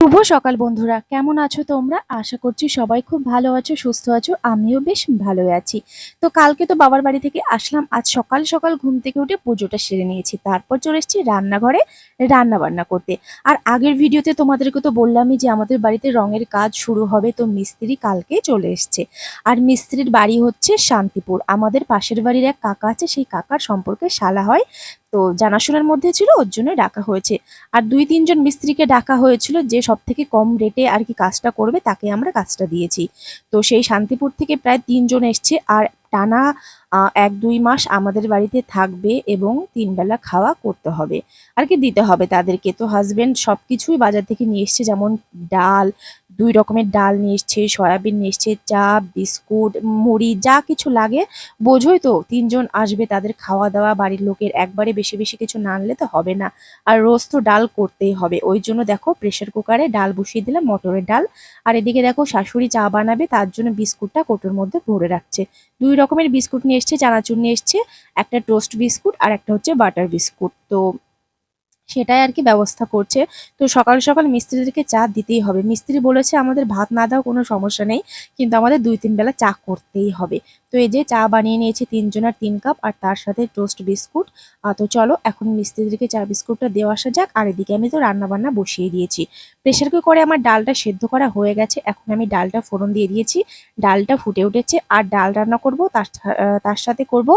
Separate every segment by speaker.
Speaker 1: শুভ সকাল বন্ধুরা। কেমন আছো তোমরা? আশা করছি সবাই খুব ভালো আছো, সুস্থ আছো, আমিও বেশ ভালো আছি। তো কালকে তো বাবার বাড়ি থেকে আসলাম, আজ সকাল সকাল ঘুম থেকে উঠে পুজোটা সেরে নিয়েছি। তারপর চলে এসেছি রান্নাঘরে রান্না বান্না করতে। আর আগের ভিডিওতে তোমাদেরকে তো বললামই যে আমাদের বাড়িতে রঙের কাজ শুরু হবে, তো মিস্ত্রি কালকে চলে এসছে। আর মিস্ত্রির বাড়ি হচ্ছে শান্তিপুর। আমাদের পাশের বাড়ির এক কাকা আছে, সেই কাকার সম্পর্কে শালা হয়। তো জানাশোনার মধ্যে ছিল, ওর জন্য ডাকা হয়েছে। আর দুই, তিনজন মিস্ত্রিকে ডাকা হয়েছিল যে সব থেকে কম রেটে আর কি কাজটা করবে, তাকে আমরা কাজটা দিয়েছি। তো সেই শান্তিপুর থেকে প্রায় তিনজন এসছে আর টানা এক, দুই মাস আমাদের বাড়িতে থাকবে এবং তিন বেলা খাওয়া করতে হবে। আর কি দিতে হবে তাদেরকে। তো হাজবেন্ড সব কিছুই বাজার থেকে নিয়ে এসছে, যেমন ডাল দুই রকমের ডাল নিয়ে এসছে, সয়াবিন নিয়ে এসছে, চা, বিস্কুট, মুড়ি, যা কিছু লাগে। বোঝোই তো, তিনজন আসবে তাদের খাওয়া দাওয়া, বাড়ির লোকের একবারে বেশি বেশি কিছু না আনলে তো হবে না। আর রোজ তো ডাল করতেই হবে, ওই জন্য দেখো প্রেশার কুকারে ডাল বসিয়ে দিলাম, মটরের ডাল। আর এদিকে দেখো শাশুড়ি চা বানাবে, তার জন্য বিস্কুটটা কোটোর মধ্যে ভরে রাখছে। দুই রকমের বিস্কুট নিয়ে এসছে, চানাচুর নিয়ে এসছে, একটা টোস্ট বিস্কুট আর একটা হচ্ছে বাটার বিস্কুট। তো সেটাই আর কি ব্যবস্থা করছে। তো সকাল সকাল মিস্ত্রিদেরকে চা দিতেই হবে। মিস্ত্রি বলেছে, আমাদের ভাত না দাও কোনো সমস্যা নেই, কিন্তু আমাদের দুই তিন বেলা চা করতেই হবে। তো এই যে চা বানিয়ে নিয়েছে তিনজনের তিন কাপ, আর তার সাথে টোস্ট বিস্কুট। তো চলো, এখন মিস্ত্রিদেরকে চা বিস্কুটটা দেওয়া আসা যাক, আর এদিকে আমি তো রান্নাবান্না বসিয়ে দিয়েছি। প্রেশার কুকারে আমার ডালটা সেদ্ধ করা হয়ে গেছে, এখন আমি ডালটা ফোড়ন দিয়ে দিয়েছি। ডালটা ফুটে উঠেছে, আর ডাল রান্না করব, তার তার সাথে করব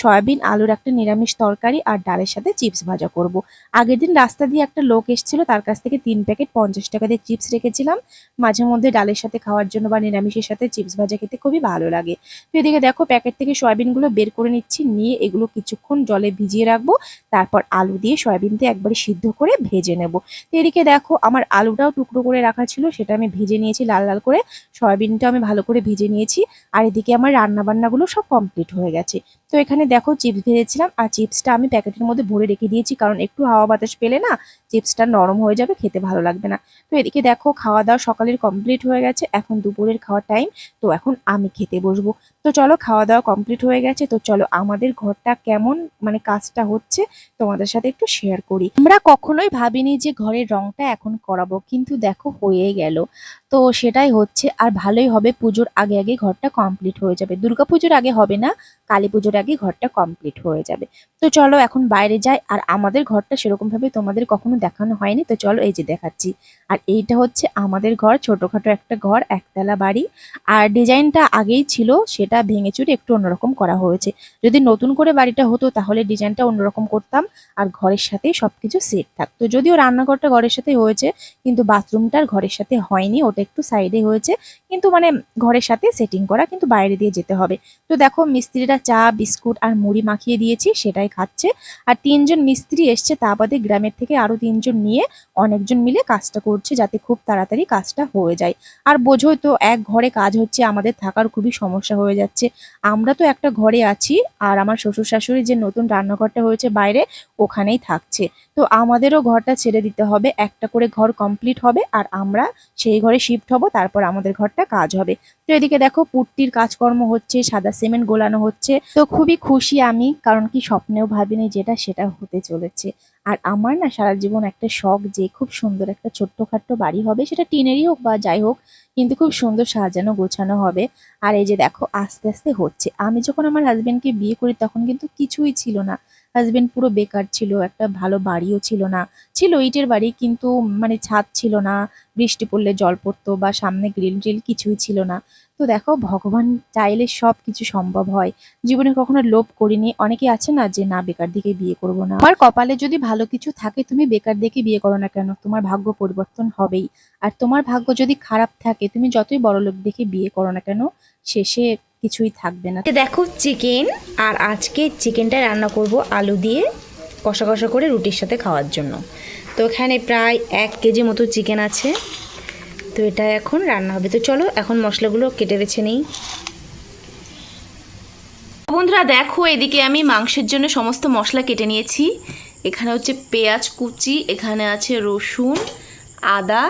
Speaker 1: সয়াবিন, আলুর একটা নিরামিষ তরকারি, আর ডালের সাথে চিপস ভাজা করব। আগের দিন রাস্তা দিয়ে একটা লোক এসেছিল, তার কাছ থেকে তিন প্যাকেট পঞ্চাশ টাকা দিয়ে চিপস রেখেছিলাম। মাঝে মধ্যে ডালের সাথে খাওয়ার জন্য বা নিরামিষের সাথে চিপস ভাজা খেতে খুবই ভালো লাগে। তো এদিকে দেখো, প্যাকেট থেকে সয়াবিনগুলো বের করে নিচ্ছি, নিয়ে এগুলো কিছুক্ষণ জলে ভিজিয়ে রাখব। তারপর আলু দিয়ে সয়াবিন দিয়ে একবারে সিদ্ধ করে ভেজে নেব। তো এদিকে দেখো, আমার আলুটাও টুকরো করে রাখা ছিল, সেটা আমি ভেজে নিয়েছি লাল লাল করে। সয়াবিনটা আমি ভালো করে ভেজে নিয়েছি। আর এদিকে আমার রান্না বান্নাগুলো সব কমপ্লিট হয়ে গেছে। তো এখানে দেখো, চিপস ভেজেছিলাম। আর চিপসটা আমি প্যাকেটের মধ্যে ভরে রেখে দিয়েছি, কারণ একটু হাওয়া বাতাস পেলে না চিপসটা নরম হয়ে যাবে, খেতে ভালো লাগবে না। তো এদিকে দেখো খাওয়া দাওয়া সকালের কমপ্লিট হয়ে গেছে, এখন দুপুরের খাওয়ার টাইম তো এখন আমি খেতে বসবো। তো চলো খাওয়া দাওয়া কমপ্লিট হয়ে গেছে, তো চলো আমাদের ঘরটা কেমন মানে কাজটা হচ্ছে তোমাদের সাথে একটু শেয়ার করি। আমরা কখনোই ভাবিনি যে ঘরের রংটা এখন করাবো, কিন্তু দেখো হয়ে গেল। তো সেটাই হচ্ছে, আর ভালোই হবে পুজোর আগে আগে ঘরটা কমপ্লিট হয়ে যাবে। দুর্গা পুজোর আগে হবে না, কালী পুজোর আগে ঘরটা কমপ্লিট হয়ে যাবে। তো চলো এখন বাইরে যাই, আর আমাদের ঘরটা সেরকম ভাবে তোমাদের কখনো দেখানো হয়নি, তো চলো এই যে দেখাচ্ছি। আর এইটা হচ্ছে আমাদের ঘর, ছোটখাটো একটা ঘর, একতলা বাড়ি। আর ডিজাইনটা আগেই ছিল, সেটা ভেঙে চুরে একটু অন্যরকম করা হয়েছে। যদি নতুন করে বাড়িটা হতো, তাহলে ডিজাইনটা অন্যরকম করতাম। আর ঘরের সাথেই সবকিছু সেট থাকতো। যদিও রান্নাঘরটা ঘরের সাথে হয়েছে, কিন্তু বাথরুমটার ঘরের সাথে হয়নি, ওটা একটু সাইডে হয়েছে। কিন্তু মানে ঘরের সাথে সেটিং করা, কিন্তু বাইরে দিয়ে যেতে হবে। তো দেখো, মিস্ত্রিরা চা, বিস্কুট আর মুড়ি মাখিয়ে দিয়েছি, সেটাই খাচ্ছে। আর তিনজন মিস্ত্রি এসছে, তা বাদে গ্রামের থেকে আরও তিনজন নিয়ে অনেকজন মিলে কাজটা করছে যাতে খুব তাড়াতাড়ি কাজটা হয়ে যায়। আর বোঝোই তো, এক ঘরে কাজ হচ্ছে, আমাদের থাকার খুবই সমস্যা হয়ে যাচ্ছে। আমরা তো একটা ঘরে আছি আর আমার শ্বশুর শাশুড়ি যে নতুন রান্নাঘরটা হয়েছে বাইরে, ওখানেই থাকছে। তো আমাদেরও ঘরটা ছেড়ে দিতে হবে, একটা করে ঘর কমপ্লিট হবে আর আমরা সেই ঘরে শিফট হব, তারপর আমাদের ঘরটা কাজ হবে। তো এদিকে দেখো, পুট্টির কাজকর্ম হচ্ছে, সাদা সিমেন্ট গোলানো হচ্ছে। তো খুবই খুশি আমি, কারণ কি স্বপ্নেও ভাবিনি যেটা সেটা হতে চলেছে। আর আমার না সারা জীবন একটা শখ যে খুব সুন্দর একটা ছোট্টখাট্ট বাড়ি হবে, সেটা টিনেরই হোক বা যাই হোক কিন্তু খুব সুন্দর সাজানো গোছানো হবে। আর এই যে দেখো, আস্তে আস্তে হচ্ছে। আমি যখন আমার হাজবেন্ডকে বিয়ে করি তখন কিন্তু কিছুই ছিল না। হাজবেন্ড পুরো বেকার ছিল, একটা ভালো বাড়িও ছিল না। ছিল ইটের বাড়ি কিন্তু মানে ছাদ ছিল না, বৃষ্টি পড়লে জল পড়তো বা সামনে গ্রিল ট্রিল কিছুই ছিল না। তো দেখো, ভগবান চাইলে সব কিছু সম্ভব হয়। জীবনে কখনো লোভ করিনি। অনেকে আছে না যে, না, বেকার দিকে বিয়ে করব না। আমার কপালে যদি ভালো কিছু থাকে, তুমি বেকার দিকে বিয়ে করো না কেন? তোমার ভাগ্য পরিবর্তন হবেই। আর তোমার ভাগ্য যদি খারাপ থাকে তুমি যতই বড় লোক দেখে বিয়ে করো না কেন, শেষে কিছুই থাকবে না।
Speaker 2: দেখো চিকেন আর আজকে চিকেনটা রান্না করব আলু দিয়ে কষা কষা করে রুটির সাথে খাওয়ার জন্য। তো এখানে প্রায় এক কেজি মতো চিকেন আছে। তো এটা এখন রান্না হবে। তো চলো, এখন মশলাগুলো কেটে বেছে নেই। বন্ধুরা, দেখো, এদিকে আমি মাংসের জন্য সমস্ত মশলা কেটে নিয়েছি। এখানে হচ্ছে পেঁয়াজ কুচি, এখানে আছে রসুন, আদা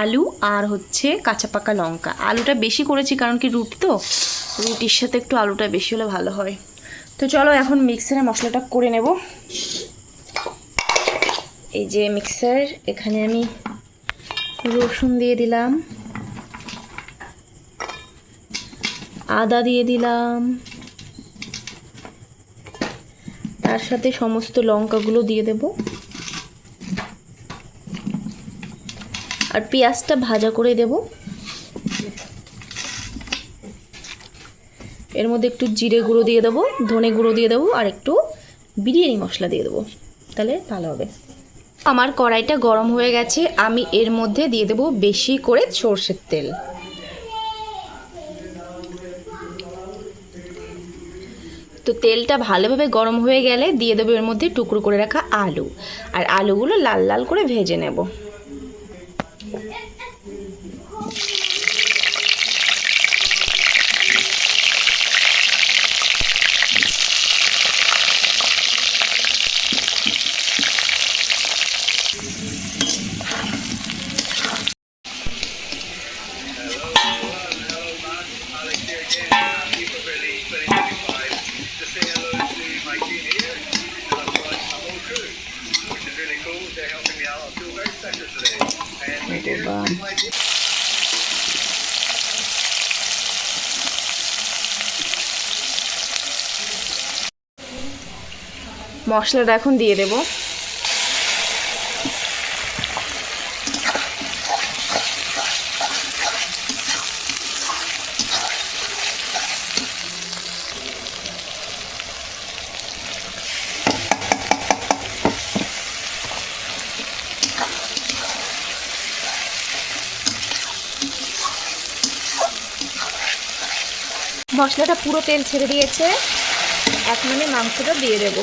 Speaker 2: আলু আর হচ্ছে কাঁচা পাকা লঙ্কা। আলুটা বেশি করেছি কারণ কি রুটি তো, রুটির সাথে একটু আলুটা বেশি হলে ভালো হয়। তো চলো এখন মিক্সারে মশলাটা করে নেব। এই যে মিক্সার এখানে আমি রসুন দিয়ে দিলাম। আদা দিয়ে দিলাম। তার সাথে সমস্ত লঙ্কাগুলো দিয়ে দেব। আর পেঁয়াজটা ভাজা করে দেব। এর মধ্যে একটু জিরে গুঁড়ো দিয়ে দেবো, ধনে গুঁড়ো দিয়ে দেবো আর একটু বিরিয়ানি মশলা দিয়ে দেবো। তাহলে ভালো হবে। আমার কড়াইটা গরম হয়ে গেছে, আমি এর মধ্যে দিয়ে দেবো বেশি করে সর্ষের তেল। তো তেলটা ভালোভাবে গরম হয়ে গেলে দিয়ে দেবো এর মধ্যে টুকরো করে রাখা আলু। আর আলুগুলো লাল লাল করে ভেজে নেব। মশলাটা এখন দিয়ে দেবো। মশলাটা পুরো তেল ছেড়ে দিয়েছে। এখন আমি মাংসটা দিয়ে দেব।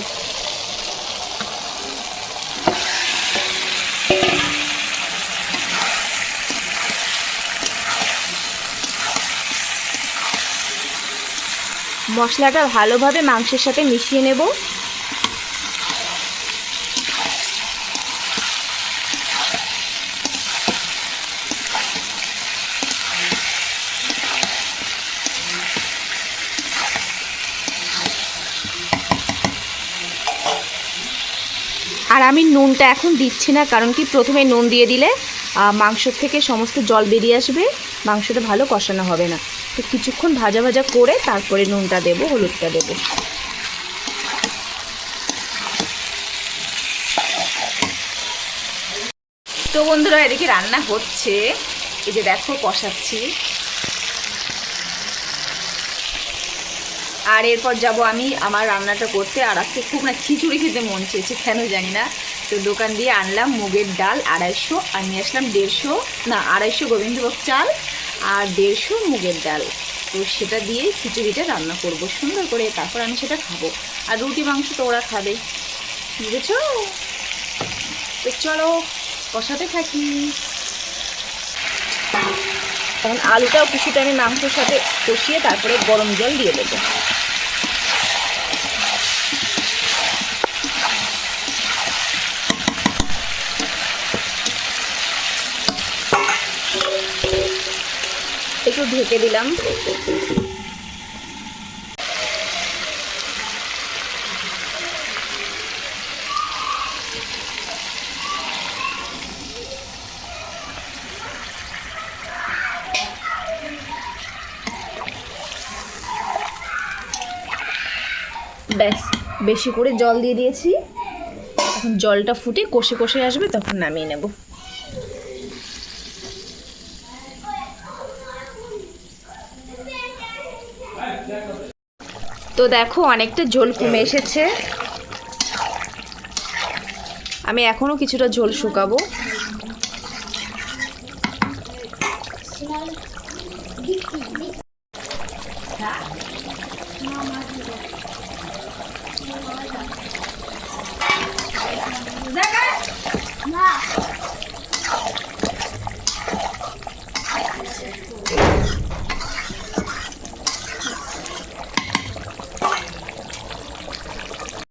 Speaker 2: মশলাটা ভালোভাবে মাংসের সাথে মিশিয়ে নেব আর আমি নুনটা এখন দিচ্ছি না, কারণ কি প্রথমে নুন দিয়ে দিলে মাংসর থেকে সমস্ত জল বেরিয়ে আসবে, মাংসটা ভালো কষানো হবে না। তো কিছুক্ষণ ভাজা ভাজা করে তারপরে নুনটা দেবো, হলুদটা দেবো। তো বন্ধুরা, এদিকে রান্না হচ্ছে। এই যে দেখো, কষাচ্ছি। আর এরপর যাব আমি আমার রান্নাটা করতে, আর আজকে খুব না খিচুড়ি খেতে মন চেয়েছে, কেন জানি না। তো দোকান দিয়ে আনলাম মুগের ডাল আড়াইশো আর নিয়ে আসলাম দেড়শো, না, আড়াইশো গোবিন্দভোগ চাল আর দেড়শো মুগের ডাল। তো সেটা দিয়ে খিচুড়িটা রান্না করব, সুন্দর করে তারপর আমি সেটা খাব। আর রুটি মাংস তো ওরা খাবে, বুঝেছ? তো চলো কষাতে থাকি। তখন আলুটাও কিছুটা আমি মাংসের সাথে কষিয়ে তারপরে গরম জল দিয়ে দেবো। একটু ঢেকে দিলাম। ব্যাস, বেশি করে জল দিয়ে দিয়েছি। এখন জলটা ফুটে কষে কষে আসবে, তখন নামিয়ে নেব। তো দেখো অনেকটা ঝোল কমে এসেছে। আমি এখনও কিছুটা ঝোল শুকাবো।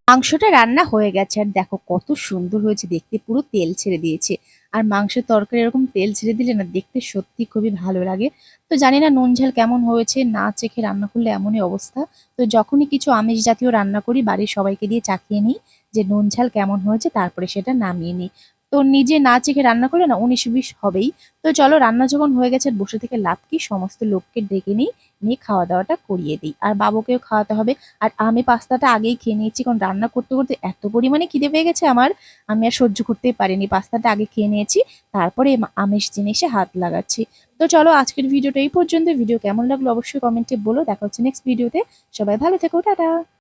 Speaker 1: মাংসটা রান্না হয়ে গেছে আর দেখো কত সুন্দর হয়েছে, দেখতে পুরো তেল ছেড়ে দিয়েছে। আর মাংসের তরকারি এরকম তেল ছেড়ে দিলে না দেখতে সত্যি খুবই ভালো লাগে। তো জানি না নুন ঝাল কেমন হয়েছে, না চেখে রান্না করলে এমনই অবস্থা। তো যখনই কিছু আমিষ জাতীয় রান্না করি, বাড়ির সবাইকে দিয়ে চাকিয়ে নিই যে নুন ঝাল কেমন হয়েছে, তারপরে সেটা নামিয়ে নিই। তো নিজে না চেখে রান্না করলে না উনিশ বিশ হবেই। তো চলো রান্না যখন হয়ে গেছে, বসে থেকে লাভ কি? সমস্ত লোককে ডেকে নিই, নিয়ে খাওয়া দাওয়াটা করিয়ে দিই। আর বাবুকেও খাওয়াতে হবে। আর আমি পাস্তাটা আগেই খেয়ে নিয়েছি, কারণ রান্না করতে করতে এত পরিমাণে খিদে পেয়ে গেছে আমার। আমি আর সহ্য করতেই পারিনি। পাস্তাটা আগে খেয়ে নিয়েছি, তারপরে আমিষ জিনিসে হাত লাগাচ্ছি। তো চলো আজকের ভিডিওটা এই পর্যন্ত ভিডিও কেমন লাগল অবশ্যই কমেন্টে বলো। দেখা হচ্ছে নেক্সট ভিডিওতে সবাই ভালো থেকো। টাটা।